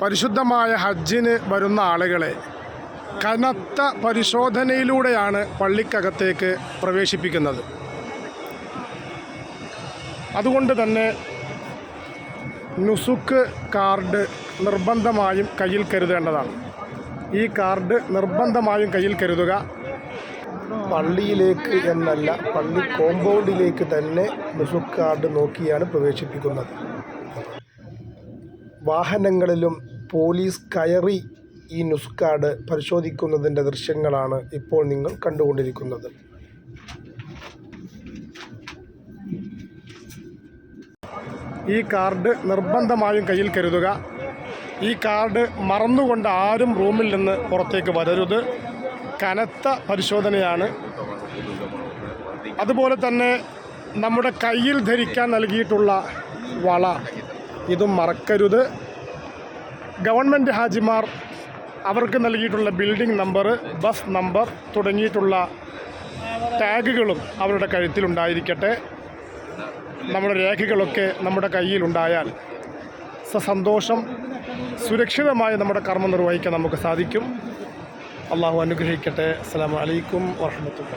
പരിശുദ്ധമായ ഹജ്ജിന് വരുന്ന ആളുകളെ കനത്ത പരിശോധനയിലൂടെയാണ് പള്ളിക്കകത്തേക്ക് പ്രവേശിപ്പിക്കുന്നത്. അതുകൊണ്ട് തന്നെ നുസുക്ക് കാർഡ് നിർബന്ധമായും കയ്യിൽ കരുതേണ്ടതാണ്. ഈ കാർഡ് നിർബന്ധമായും കയ്യിൽ കരുതുക. പള്ളിയിലേക്ക് എന്നല്ല പള്ളി കോമ്പൗണ്ടിലേക്ക് തന്നെ നുസുക്ക് കാർഡ് നോക്കിയാണ് പ്രവേശിപ്പിക്കുന്നത്. വാഹനങ്ങളിലും പോലീസ് കയറി ഈ ന്യൂസ് കാർഡ് പരിശോധിക്കുന്നതിന്റെ ദൃശ്യങ്ങളാണ് ഇപ്പോൾ നിങ്ങൾ കണ്ടുകൊണ്ടിരിക്കുന്നത്. ഈ കാർഡ് നിർബന്ധമായും കയ്യിൽ കരുതുക. ഈ കാർഡ് മറന്നുകൊണ്ട് ആരും റൂമിൽ നിന്ന് പുറത്തേക്ക് വരരുത്. കനത്ത പരിശോധനയാണ്. അതുപോലെ തന്നെ നമ്മുടെ കയ്യിൽ ധരിക്കാൻ നൽകിയിട്ടുള്ള വള. ഇതും മറക്കരുത്. ഗവൺമെന്റ് ഹാജിമാർ അവർക്ക് നൽകിയിട്ടുള്ള ബിൽഡിംഗ് നമ്പർ ബസ് നമ്പർ തുടങ്ങിയിട്ടുള്ള ടാഗുകളും അവരുടെ കഴുത്തിലുണ്ടായിരിക്കട്ടെ. നമ്മുടെ രേഖകളൊക്കെ നമ്മുടെ കയ്യിലുണ്ടായാൽ സസന്തോഷം സുരക്ഷിതമായി നമ്മുടെ കർമ്മം നിർവഹിക്കാൻ നമുക്ക് സാധിക്കും. അള്ളാഹു അനുഗ്രഹിക്കട്ടെ. അസ്സാം വലൈക്കും വാഹമത്തുള്ള